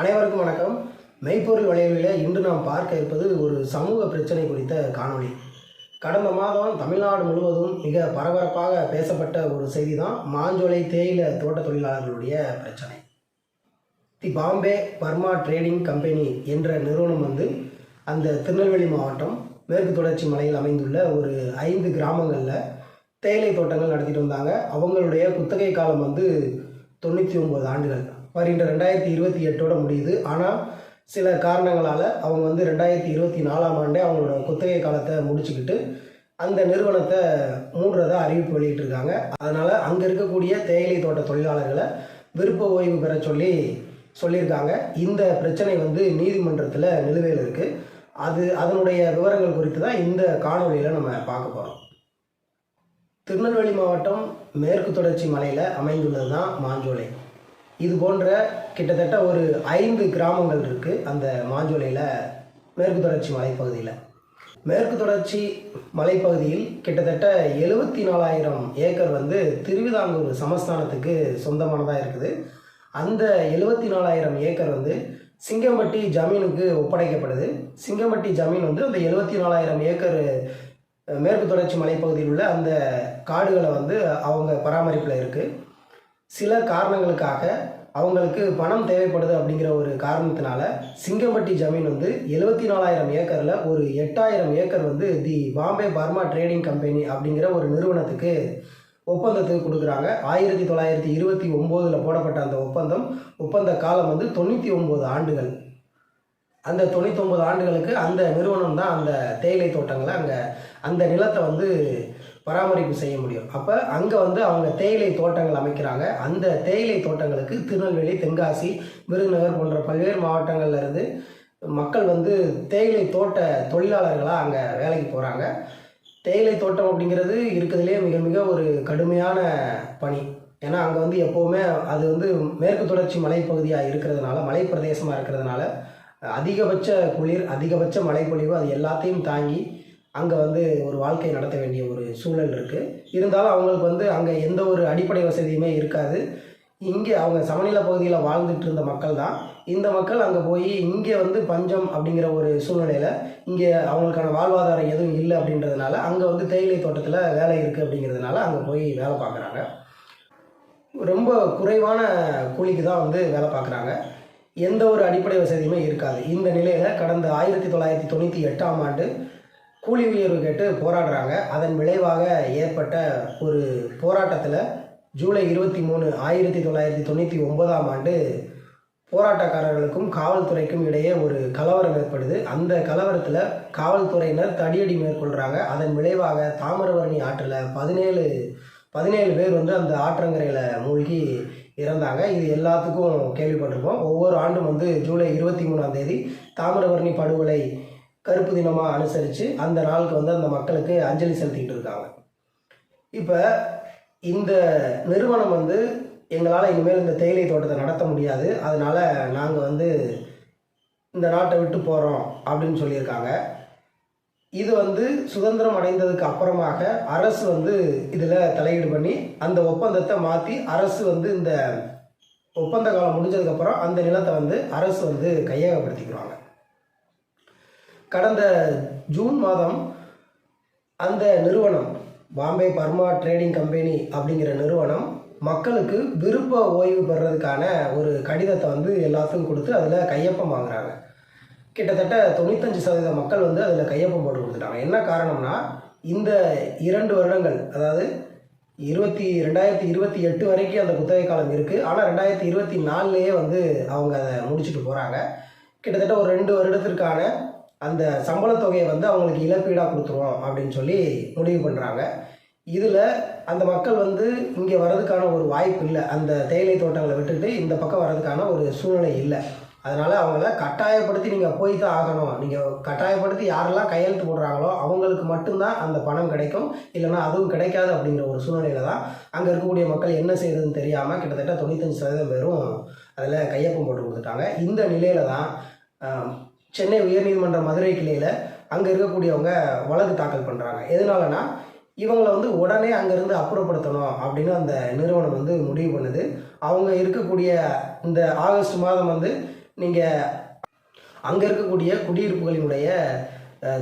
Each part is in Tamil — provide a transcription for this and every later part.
அனைவருக்கும் வணக்கம். மெய்ப்பொருள் வளையலில் இன்று நாம் பார்க்க இருப்பது ஒரு சமூக பிரச்சனை குறித்த காணொளி. கடந்த மாதம் தமிழ்நாடு முழுவதும் மிக பரபரப்பாக பேசப்பட்ட ஒரு செய்தி தான் மாஞ்சோலை தேயிலை தோட்ட தொழிலாளர்களுடைய பிரச்சனை. The Bombay Burma trading company என்ற நிறுவனம் வந்து அந்த திருநெல்வேலி மாவட்டம் மேற்கு தொடர்ச்சி மலையில் அமைந்துள்ள ஒரு ஐந்து கிராமங்களில் தேயிலை தோட்டங்கள் நடத்திட்டு வந்தாங்க. அவங்களுடைய குத்தகை காலம் வந்து தொண்ணூற்றி ஒம்பது ஆண்டுகள். வருகின்ற ரெண்டாயிரத்தி இருபத்தி எட்டோட முடியுது. ஆனால் சில காரணங்களால் அவங்க வந்து ரெண்டாயிரத்தி இருபத்தி நாலாம் ஆண்டே அவங்களோட குத்தகை காலத்தை முடிச்சுக்கிட்டு அந்த நிறுவனத்தை மூடுறதா அறிவிப்பு வெளியிட்டிருக்காங்க. அதனால் அங்கே இருக்கக்கூடிய தேயிலை தோட்ட தொழிலாளர்களை விருப்ப ஓய்வு பெற சொல்லி சொல்லியிருக்காங்க. இந்த பிரச்சனை வந்து நீதிமன்றத்தில் நிலுவையில் இருக்குது அது அதனுடைய விவரங்கள் குறித்து தான் இந்த காணொளியில் நம்ம பார்க்க போகிறோம் திருநெல்வேலி மாவட்டம் மேற்கு தொடர்ச்சி மலையில் அமைந்துள்ளது தான் மாஞ்சோலை. இது போன்ற கிட்டத்தட்ட ஒரு ஐந்து கிராமங்கள் இருக்குது அந்த மாஞ்சோலையில் மேற்கு தொடர்ச்சி மலைப்பகுதியில். மேற்கு தொடர்ச்சி மலைப்பகுதியில் கிட்டத்தட்ட எழுபத்தி நாலாயிரம் ஏக்கர் வந்து திருவிதாங்கூர் சமஸ்தானத்துக்கு சொந்தமானதாக இருக்குது. அந்த எழுபத்தி நாலாயிரம் ஏக்கர் வந்து சிங்கம்பட்டி ஜமீனுக்கு ஒப்படைக்கப்படுது. சிங்கம்பட்டி ஜமீன் வந்து அந்த எழுபத்தி நாலாயிரம் ஏக்கர் மேற்கு தொடர்ச்சி மலைப்பகுதியில் உள்ள அந்த காடுகளை வந்து அவங்க பராமரிப்பில் இருக்குது சில காரணங்களுக்காக அவங்களுக்கு பணம் தேவைப்படுது அப்படிங்கிற ஒரு காரணத்தினால சிங்கம்பட்டி ஜமீன் வந்து எழுபத்தி நாலாயிரம் ஏக்கரில் ஒரு எட்டாயிரம் ஏக்கர் வந்து the Bombay Burma trading company அப்படிங்கிற ஒரு நிறுவனத்துக்கு ஒப்பந்தத்துக்கு கொடுக்குறாங்க. ஆயிரத்தி தொள்ளாயிரத்தி இருபத்தி ஒம்போதில் போடப்பட்ட அந்த ஒப்பந்தம் ஒப்பந்த காலம் வந்து தொண்ணூற்றி ஒம்பது ஆண்டுகள். அந்த தொண்ணூற்றி ஒம்பது ஆண்டுகளுக்கு அந்த நிறுவனம் தான் அந்த தேயிலை தோட்டங்களை அங்கே அந்த நிலத்தை வந்து பராமரிப்பு செய்ய முடியும். அப்போ அங்கே வந்து அவங்க தேயிலை தோட்டங்கள் அமைக்கிறாங்க. அந்த தேயிலை தோட்டங்களுக்கு திருநெல்வேலி தென்காசி விருதுநகர் போன்ற பல்வேறு மாவட்டங்கள்ல இருந்து மக்கள் வந்து தேயிலை தோட்ட தொழிலாளர்களாக அங்கே வேலைக்கு போகிறாங்க தேயிலை தோட்டம் அப்படிங்கிறது இருக்கிறதுலே மிக மிக ஒரு கடுமையான பணி. ஏன்னா அங்கே வந்து எப்போவுமே அது வந்து மேற்கு தொடர்ச்சி மலைப்பகுதியாக இருக்கிறதுனால மலை பிரதேசமாக இருக்கிறதுனால அதிகபட்ச குளிர் அதிகபட்ச மழைப்பொழிவு அது எல்லாத்தையும் தாங்கி அங்கே வந்து ஒரு வாழ்க்கை நடத்த வேண்டிய ஒரு சூழல் இருக்குது இருந்தாலும் அவங்களுக்கு வந்து அங்கே எந்த ஒரு அடிப்படை வசதியுமே இருக்காது. இங்கே அவங்க சமநில பகுதியில் வாழ்ந்துட்டு இருந்த மக்கள் தான். இந்த மக்கள் அங்கே போய் இங்கே வந்து பஞ்சம் அப்படிங்கிற ஒரு சூழ்நிலையில் இங்கே அவங்களுக்கான வாழ்வாதாரம் எதுவும் இல்லை அப்படின்றதுனால அங்கே வந்து தேயிலை தோட்டத்தில் வேலை இருக்குது அப்படிங்கிறதுனால அங்கே போய் வேலை பார்க்குறாங்க. ரொம்ப குறைவான கூலிக்கு தான் வந்து வேலை பார்க்குறாங்க. எந்த ஒரு அடிப்படை வசதியுமே இருக்காது. இந்த நிலையில் கடந்த ஆயிரத்தி தொள்ளாயிரத்தி தொண்ணூற்றி எட்டாம் ஆண்டு கூலி உயர்வு கேட்டு போராடுறாங்க. அதன் விளைவாக ஏற்பட்ட ஒரு போராட்டத்தில் ஜூலை இருபத்தி மூணு ஆயிரத்தி தொள்ளாயிரத்தி தொண்ணூற்றி ஒன்பதாம் ஆண்டு போராட்டக்காரர்களுக்கும் காவல்துறைக்கும் இடையே ஒரு கலவரம் ஏற்படுது. அந்த கலவரத்தில் காவல்துறையினர் தடியடி மேற்கொள்கிறாங்க அதன் விளைவாக தாமிரபரணி ஆற்றில் பதினேழு பதினேழு பேர் வந்து அந்த ஆற்றங்கரையில் மூழ்கி இறந்தாங்க. இது எல்லாத்துக்கும் கேள்விப்பட்டிருப்போம். ஒவ்வொரு ஆண்டும் வந்து ஜூலை இருபத்தி மூணாம் தேதி தாமிரபரணி படுகொலை கருப்பு தினமாக அனுசரித்து அந்த நாளுக்கு வந்து அந்த மக்களுக்கு அஞ்சலி செலுத்திட்டு இருக்காங்க. இப்போ இந்த நிறுவனம் வந்து எங்களால் இனிமேல் இந்த தேயிலை தோட்டத்தை நடத்த முடியாது. அதனால் நாங்கள் வந்து இந்த நாட்டை விட்டு போகிறோம் அப்படின்னு சொல்லியிருக்காங்க. இது வந்து சுதந்திரம் அடைந்ததுக்கு அப்புறமாக அரசு வந்து இதில் தலையீடு பண்ணி அந்த ஒப்பந்தத்தை மாற்றி அரசு வந்து இந்த ஒப்பந்த காலம் முடிஞ்சதுக்கப்புறம் அந்த நிலத்தை வந்து அரசு வந்து கையகப்படுத்திக்கிறாங்க. கடந்த ஜூன் மாதம் அந்த நிறுவனம் பாம்பே பர்மா ட்ரேடிங் கம்பெனி அப்படிங்கிற நிறுவனம் மக்களுக்கு விருப்ப ஓய்வு பெறதுக்கான ஒரு கடிதத்தை வந்து எல்லாத்துக்கும் கொடுத்து அதில் கையொப்பம் வாங்குறாங்க. கிட்டத்தட்ட தொண்ணூத்தஞ்சு சதவீத மக்கள் வந்து அதில் கையொப்பம் போட்டு கொடுத்துட்டாங்க. என்ன காரணம்னா இந்த இரண்டு வருடங்கள் அதாவது இருபத்தி ரெண்டாயிரத்தி இருபத்தி எட்டு வரைக்கும் அந்த குத்தகை காலம் இருக்குது ஆனால் ரெண்டாயிரத்தி இருபத்தி நாலுலேயே வந்து அவங்க அதை முடிச்சுட்டு போகிறாங்க கிட்டத்தட்ட ஒரு ரெண்டு வருடத்திற்கான அந்த சம்பள தொகையை வந்து அவங்களுக்கு இழப்பீடாக கொடுத்துருவோம் அப்படின்னு சொல்லி முடிவு பண்ணுறாங்க இதில் அந்த மக்கள் வந்து இங்கே வர்றதுக்கான ஒரு வாய்ப்பு இல்லை. அந்த தேயிலை தோட்டங்களை விட்டுட்டு இந்த பக்கம் வர்றதுக்கான ஒரு சூழ்நிலை இல்லை. அதனால் அவங்கள கட்டாயப்படுத்தி நீங்கள் போய் தான் ஆகணும். நீங்கள் கட்டாயப்படுத்தி யாரெல்லாம் கையெழுத்து போடுறாங்களோ அவங்களுக்கு மட்டும்தான் அந்த பணம் கிடைக்கும். இல்லைன்னா அதுவும் கிடைக்காது அப்படிங்கிற ஒரு சூழ்நிலையில் தான் அங்கே இருக்கக்கூடிய மக்கள் என்ன செய்யறதுன்னு தெரியாமல் கிட்டத்தட்ட தொண்ணூத்தஞ்சு சதவீதம் பேரும் அதில் கையொப்பம் போட்டு கொடுத்துட்டாங்க. இந்த நிலையில் தான் சென்னை உயர்நீதிமன்ற மதுரை கிளையில் அங்கே இருக்கக்கூடியவங்க வழக்கு தாக்கல் பண்ணுறாங்க எதனாலனா இவங்களை வந்து உடனே அங்கேருந்து அப்புறப்படுத்தணும் அப்படின்னு அந்த நிறுவனம் வந்து முடிவு பண்ணுது. அவங்க இருக்கக்கூடிய இந்த ஆகஸ்ட் மாதம் வந்து நீங்கள் அங்கே இருக்கக்கூடிய குடியிருப்புகளினுடைய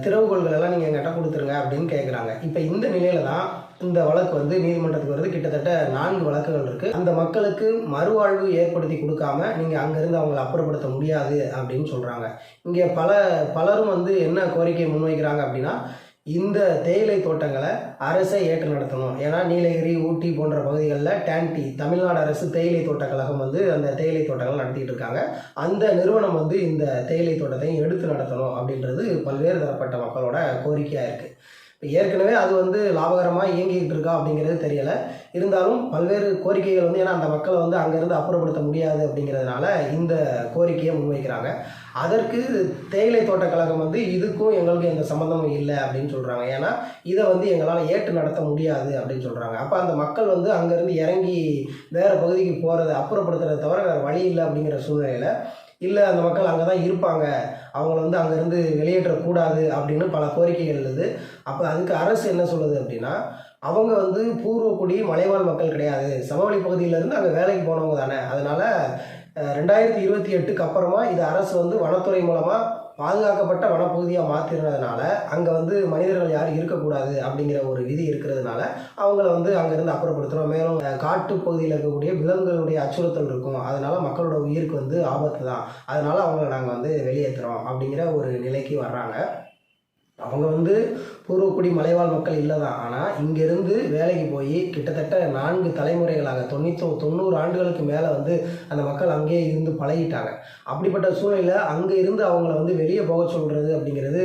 திறவுகோள்கள் எல்லாம் நீங்கள் எங்கிட்ட கொடுத்துருங்க அப்படின்னு கேட்குறாங்க இப்போ இந்த நிலையில தான் இந்த வழக்கு வந்து நீதிமன்றத்துக்கு வருது. கிட்டத்தட்ட நான்கு வழக்குகள் இருக்குது அந்த மக்களுக்கு மறுவாழ்வு ஏற்படுத்தி கொடுக்காம நீங்கள் அங்கேருந்து அவங்களை அப்புறப்படுத்த முடியாது அப்படின்னு சொல்கிறாங்க இங்கே பல பலரும் வந்து என்ன கோரிக்கை முன்வைக்கிறாங்க அப்படின்னா இந்த தேயிலை தோட்டங்களை அரசே ஏற்று நடத்தணும். ஏன்னா நீலகிரி ஊட்டி போன்ற பகுதிகளில் டேன்டி தமிழ்நாடு அரசு தேயிலை தோட்ட கழகம் வந்து அந்த தேயிலை தோட்டங்கள் நடத்திட்டு இருக்காங்க. அந்த நிறுவனம் வந்து இந்த தேயிலை தோட்டத்தையும் எடுத்து நடத்தணும் அப்படின்றது பல்வேறு தரப்பட்ட மக்களோட கோரிக்கையாக இருக்குது இப்போ ஏற்கனவே அது வந்து லாபகரமாக இயங்கிக்கிட்டு இருக்கா அப்படிங்கிறது தெரியலை. இருந்தாலும் பல்வேறு கோரிக்கைகள் வந்து ஏன்னா அந்த மக்களை வந்து அங்கேருந்து அப்புறப்படுத்த முடியாது அப்படிங்கிறதுனால இந்த கோரிக்கையை முன்வைக்கிறாங்க. அதற்கு தேயிலை தோட்ட கழகம் வந்து இதுக்கும் எங்களுக்கு எந்த சம்மந்தமும் இல்லை அப்படின்னு சொல்கிறாங்க ஏன்னா இதை வந்து எங்களால் ஏற்று நடத்த முடியாது அப்படின்னு சொல்கிறாங்க அப்போ அந்த மக்கள் வந்து அங்கேருந்து இறங்கி வேறு பகுதிக்கு போகிறத அப்புறப்படுத்துறதை தவிர வேறு வழி இல்லை அப்படிங்கிற சூழ்நிலையில் இல்லை அந்த மக்கள் அங்கே தான் இருப்பாங்க. அவங்கள வந்து அங்கேருந்து வெளியேற்றக்கூடாது அப்படின்னு பல கோரிக்கைகள் எழுது. அப்போ அதுக்கு அரசு என்ன சொல்லுது அப்படின்னா அவங்க வந்து பூர்வக்குடி மலைவாழ் மக்கள் கிடையாது. சமவெளி பகுதியிலேருந்து அங்கே வேலைக்கு போனவங்க தானே. அதனால் ரெண்டாயிரத்தி இருபத்தி எட்டுக்கு அப்புறமா இது அரசு வந்து வனத்துறை மூலமாக பாதுகாக்கப்பட்ட வனப்பகுதியாக மாற்றினதுனால அங்கே வந்து மனிதர்கள் யாரும் இருக்கக்கூடாது அப்படிங்கிற ஒரு விதி இருக்கிறதுனால அவங்கள வந்து அங்கேருந்து அப்புறப்படுத்துகிறோம் மேலும் காட்டு பகுதியில் இருக்கக்கூடிய விலங்குகளுடைய அச்சுறுத்தல் இருக்கும். அதனால் மக்களோட உயிருக்கு வந்து ஆபத்து தான் அதனால அவங்கள நாங்கள் வந்து வெளியேற்றுறோம் அப்படிங்கிற ஒரு நிலைக்கு வர்றாங்க. அவங்க வந்து பூர்வக்குடி மலைவாழ் மக்கள் இல்லை தான் ஆனால் இங்கேருந்து வேலைக்கு போய் கிட்டத்தட்ட நான்கு தலைமுறைகளாக தொண்ணூத்தோ தொண்ணூறு ஆண்டுகளுக்கு மேலே வந்து அந்த மக்கள் அங்கேயே இருந்து பழகிட்டாங்க. அப்படிப்பட்ட சூழ்நிலையில் அங்கே இருந்து அவங்கள வந்து வெளியே போக சொல்கிறது அப்படிங்கிறது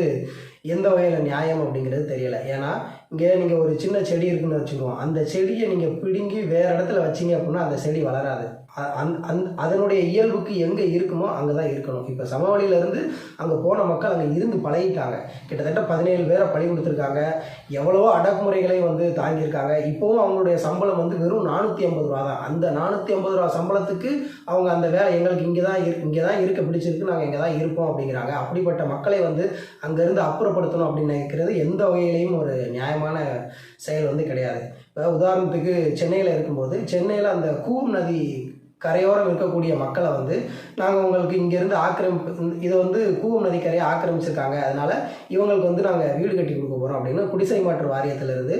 எந்த வகையில் நியாயம் அப்படிங்கிறது தெரியலை. ஏன்னா இங்கே நீங்கள் ஒரு சின்ன செடி இருக்குன்னு வச்சுக்கோம் அந்த செடியை நீங்கள் பிடுங்கி வேறு இடத்துல வச்சீங்க அப்படின்னா அந்த செடி வளராது. அந் அந் அதனுடைய இயல்புக்கு எங்கே இருக்குமோ அங்கே தான் இருக்கணும். இப்போ சமவெளியிலேருந்து அங்கே போன மக்கள் அங்கே இருந்து பழகிட்டாங்க. கிட்டத்தட்ட பதினேழு பேரை பழி கொடுத்துருக்காங்க. எவ்வளவோ அடக்குமுறைகளை வந்து தாங்கியிருக்காங்க. இப்போவும் அவங்களுடைய சம்பளம் வந்து வெறும் நானூற்றி ஐம்பது ரூபா தான். அந்த நானூற்றி ஐம்பது ரூபா சம்பளத்துக்கு அவங்க அந்த வேலை எங்களுக்கு இங்கே தான் இரு இங்கே தான் இருக்க பிடிச்சிருக்கு. நாங்கள் இங்கே தான் இருப்போம் அப்படிங்கிறாங்க. அப்படிப்பட்ட மக்களை வந்து அங்கேருந்து அப்புறப்படுத்தணும் அப்படின்னு நினைக்கிறது எந்த வகையிலையும் ஒரு நியாயம் நியாயமான செயல் வந்து கிடையாது. இப்போ உதாரணத்துக்கு சென்னையில் இருக்கும்போது சென்னையில் அந்த கூம் நதி கரையோரம் இருக்கக்கூடிய மக்களை வந்து நாங்கள் உங்களுக்கு இங்கேருந்து ஆக்கிரமிப்பு இதை வந்து கூவம் நதிக்கரையை ஆக்கிரமிச்சிருக்காங்க. அதனால் இவங்களுக்கு வந்து நாங்கள் வீடு கட்டி கொடுக்க போகிறோம் அப்படின்னு குடிசை மாற்று வாரியத்திலிருந்து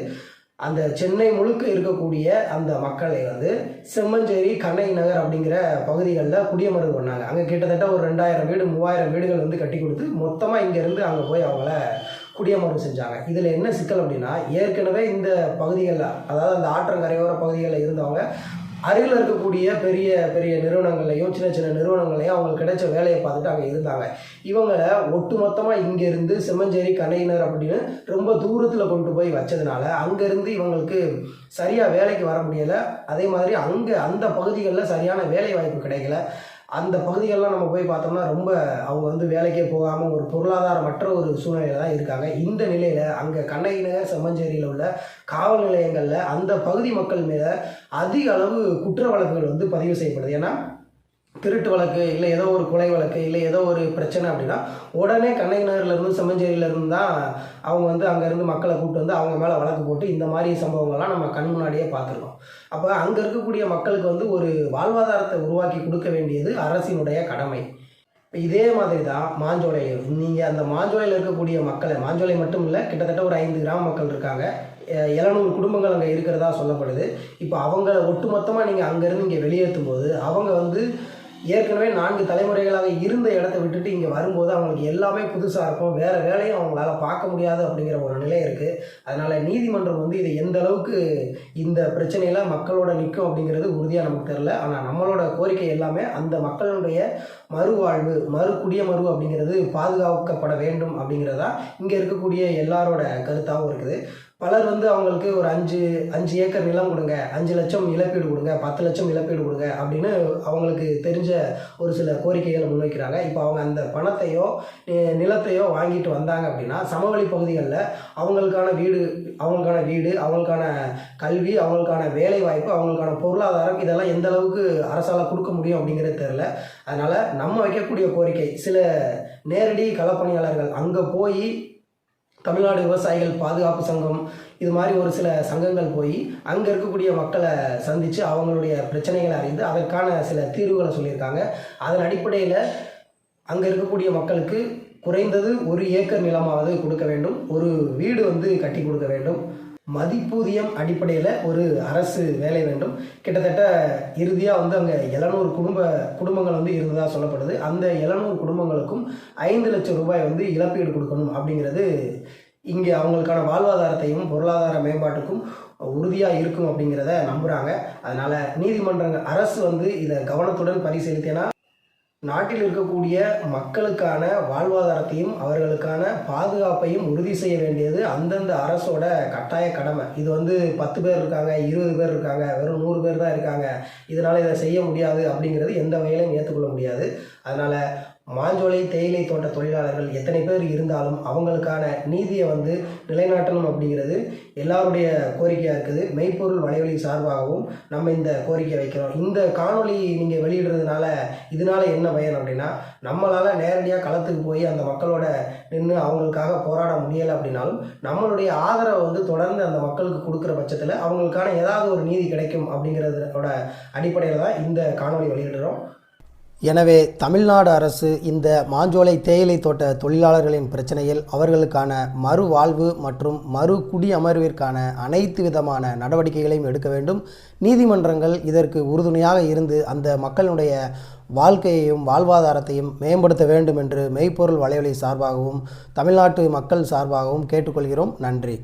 அந்த சென்னை முழுக்க இருக்கக்கூடிய அந்த மக்களை வந்து செம்மஞ்சேரி கண்ணை நகர் அப்படிங்கிற பகுதிகளில் குடியமர்வு பண்ணாங்க. அங்கே கிட்டத்தட்ட ஒரு ரெண்டாயிரம் வீடு மூவாயிரம் வீடுகள் வந்து கட்டி கொடுத்து மொத்தமாக இங்கேருந்து அங்கே போய் அவங்கள குடியமர்வு செஞ்சாங்க. இதில் என்ன சிக்கல் அப்படின்னா ஏற்கனவே இந்த பகுதிகளில் அதாவது அந்த ஆற்றங்கரையோர பகுதிகளில் இருந்தவங்க அருகில் இருக்கக்கூடிய பெரிய பெரிய நிறுவனங்கள்லையும் சின்ன சின்ன நிறுவனங்களையும் அவங்களுக்கு கிடைச்ச வேலையை பார்த்துட்டு அங்கே இருந்தாங்க. இவங்களை ஒட்டுமொத்தமாக இங்கேருந்து செம்மஞ்சேரி கணையினர் அப்படின்னு ரொம்ப தூரத்தில் கொண்டு போய் வச்சதுனால அங்கேருந்து இவங்களுக்கு சரியாக வேலைக்கு வர முடியலை. அதே மாதிரி அங்கே அந்த பகுதிகளில் சரியான வேலை வாய்ப்பு கிடைக்கல. அந்த பகுதிகளெலாம் நம்ம போய் பார்த்தோம்னா ரொம்ப அவங்க வந்து வேலைக்கே போகாமல் ஒரு பொருளாதாரமற்ற ஒரு சூழ்நிலையில் தான் இருக்காங்க. இந்த நிலையில் அங்கே கண்ணகி நகர் செம்மஞ்சேரியில் உள்ள காவல் நிலையங்களில் அந்த பகுதி மக்கள் மேலே அதிக அளவு குற்ற வழக்குகள் வந்து பதிவு செய்யப்படுது. ஏன்னா திருட்டு வழக்கு இல்லை ஏதோ ஒரு கொலை வழக்கு இல்லை ஏதோ ஒரு பிரச்சனை அப்படின்னா உடனே கண்ணகி நகர்லேருந்து செம்மஞ்சேரியிலேருந்து தான் அவங்க வந்து அங்கேருந்து மக்களை கூப்பிட்டு வந்து அவங்க மேலே வழக்கு போட்டு இந்த மாதிரி சம்பவங்கள்லாம் நம்ம கண் முன்னாடியே பார்த்துருக்கோம். அப்போ அங்கே இருக்கக்கூடிய மக்களுக்கு வந்து ஒரு வாழ்வாதாரத்தை உருவாக்கி கொடுக்க வேண்டியது அரசினுடைய கடமை. இப்போ இதே மாதிரி தான் மாஞ்சோலையில் நீங்கள் அந்த மாஞ்சோலையில் இருக்கக்கூடிய மக்களை மாஞ்சோலை மட்டும் இல்லை கிட்டத்தட்ட ஒரு ஐந்து கிராம மக்கள் இருக்காங்க. எ- எழுநூறு குடும்பங்கள் அங்கே இருக்கிறதா சொல்லப்படுது. இப்போ அவங்கள ஒட்டுமொத்தமாக நீங்கள் அங்கேருந்து இங்கே வெளியேற்றும் போது அவங்க வந்து ஏற்கனவே நான்கு தலைமுறைகளாக இருந்த இடத்த விட்டுட்டு இங்கே வரும்போது அவங்களுக்கு எல்லாமே புதுசாக இருக்கும். வேறு வேலையும் அவங்களால பார்க்க முடியாது அப்படிங்கிற ஒரு நிலை இருக்குது அதனால் நீதிமன்றம் வந்து இது எந்த அளவுக்கு இந்த பிரச்சனையில் மக்களோட நிற்கும் அப்படிங்கிறது உறுதியாக நமக்கு தெரில ஆனால் நம்மளோட கோரிக்கை எல்லாமே அந்த மக்களுடைய மறுவாழ்வு மறு குடியமர்வு அப்படிங்கிறது பாதுகாக்கப்பட வேண்டும் அப்படிங்கிறதா இங்கே இருக்கக்கூடிய எல்லாரோட கருத்தாகவும் இருக்குது. பலர் வந்து அவங்களுக்கு ஒரு அஞ்சு அஞ்சு ஏக்கர் நிலம் கொடுங்க அஞ்சு லட்சம் இழப்பீடு கொடுங்க பத்து லட்சம் இழப்பீடு கொடுங்க அப்படின்னு அவங்களுக்கு தெரிஞ்ச ஒரு சில கோரிக்கைகளை முன்வைக்கிறாங்க. இப்போ அவங்க அந்த பணத்தையோ நிலத்தையோ வாங்கிட்டு வந்தாங்க அப்படின்னா சமவெளி பகுதிகளில் அவங்களுக்கான வீடு அவங்களுக்கான வீடு அவங்களுக்கான கல்வி அவங்களுக்கான வேலை வாய்ப்பு அவங்களுக்கான பொருளாதாரம் இதெல்லாம் எந்த அளவுக்கு அரசால் கொடுக்க முடியும் அப்படிங்கிறது தெரில அதனால் நம்ம வைக்கக்கூடிய கோரிக்கை சில நேரடி களப்பணியாளர்கள் அங்கே போய் தமிழ்நாடு விவசாயிகள் பாதுகாப்பு சங்கம் இது மாதிரி ஒரு சில சங்கங்கள் போய் அங்கே இருக்கக்கூடிய மக்களை சந்தித்து அவங்களுடைய பிரச்சனைகளை அறிந்து அதற்கான சில தீர்வுகளை சொல்லியிருக்காங்க. அதன் அடிப்படையில் அங்கே இருக்கக்கூடிய மக்களுக்கு குறைந்தது ஒரு ஏக்கர் நிலமாவது கொடுக்க வேண்டும். ஒரு வீடு வந்து கட்டி கொடுக்க வேண்டும். மதிப்பூதியம் அடிப்படையில் ஒரு அரசு வேலை வேண்டும். கிட்டத்தட்ட இறுதியாக வந்து அங்கே எழுநூறு குடும்ப குடும்பங்கள் வந்து இருந்ததாக சொல்லப்படுது. அந்த எழுநூறு குடும்பங்களுக்கும் ஐந்து லட்சம் ரூபாய் வந்து இழப்பீடு கொடுக்கணும் அப்படிங்கிறது இங்கே அவங்களுக்கான வாழ்வாதாரத்தையும் பொருளாதார மேம்பாட்டுக்கும் உறுதியாக இருக்கும் அப்படிங்கிறத நம்புகிறாங்க அதனால் நீதிமன்றங்கள் அரசு வந்து இதை கவனத்துடன் பரிசீலித்தேன்னா நாட்டில் இருக்கக்கூடிய மக்களுக்கான வாழ்வாதாரத்தையும் அவர்களுக்கான பாதுகாப்பையும் உறுதி செய்ய வேண்டியது அந்தந்த அரசோட கட்டாய கடமை. இது வந்து பத்து பேர் இருக்காங்க இருபது பேர் இருக்காங்க வெறும் நூறு பேர் தான் இருக்காங்க. இதனால் இதை செய்ய முடியாது அப்படிங்கிறது எந்த வகையிலும் ஏற்றுக்கொள்ள முடியாது. அதனால் மாஞ்சோலை தேயிலை தோட்ட தொழிலாளர்கள் எத்தனை பேர் இருந்தாலும் அவங்களுக்கான நீதியை வந்து நிலைநாட்டணும் அப்படிங்கிறது எல்லாருடைய கோரிக்கையாக இருக்குது. மெய்ப்பொருள் வலைவலி சார்பாகவும் நம்ம இந்த கோரிக்கை வைக்கிறோம். இந்த காணொளி நீங்கள் வெளியிடுறதுனால இதனால என்ன பயன் அப்படின்னா நம்மளால் நேரடியாக களத்துக்கு போய் அந்த மக்களோட நின்று அவங்களுக்காக போராட முடியலை அப்படின்னாலும் நம்மளுடைய ஆதரவை வந்து தொடர்ந்து அந்த மக்களுக்கு கொடுக்குற பட்சத்தில் அவங்களுக்கான ஏதாவது ஒரு நீதி கிடைக்கும் அப்படிங்கிறதோட அடிப்படையில் தான் இந்த காணொளி வெளியிடுறோம். எனவே தமிழ்நாடு அரசு இந்த மாஞ்சோலை தேயிலை தோட்ட தொழிலாளர்களின் பிரச்சனையில் அவர்களுக்கான மறுவாழ்வு மற்றும் மறு குடியமர்விற்கான அனைத்து விதமான நடவடிக்கைகளையும் எடுக்க வேண்டும். நீதிமன்றங்கள் இதற்கு உறுதுணையாக இருந்து அந்த மக்களுடைய வாழ்க்கையையும் வாழ்வாதாரத்தையும் மேம்படுத்த வேண்டும் என்று மெய்ப்பொருள் வலைவலி சார்பாகவும் தமிழ்நாட்டு மக்கள் சார்பாகவும் கேட்டுக்கொள்கிறோம். நன்றி.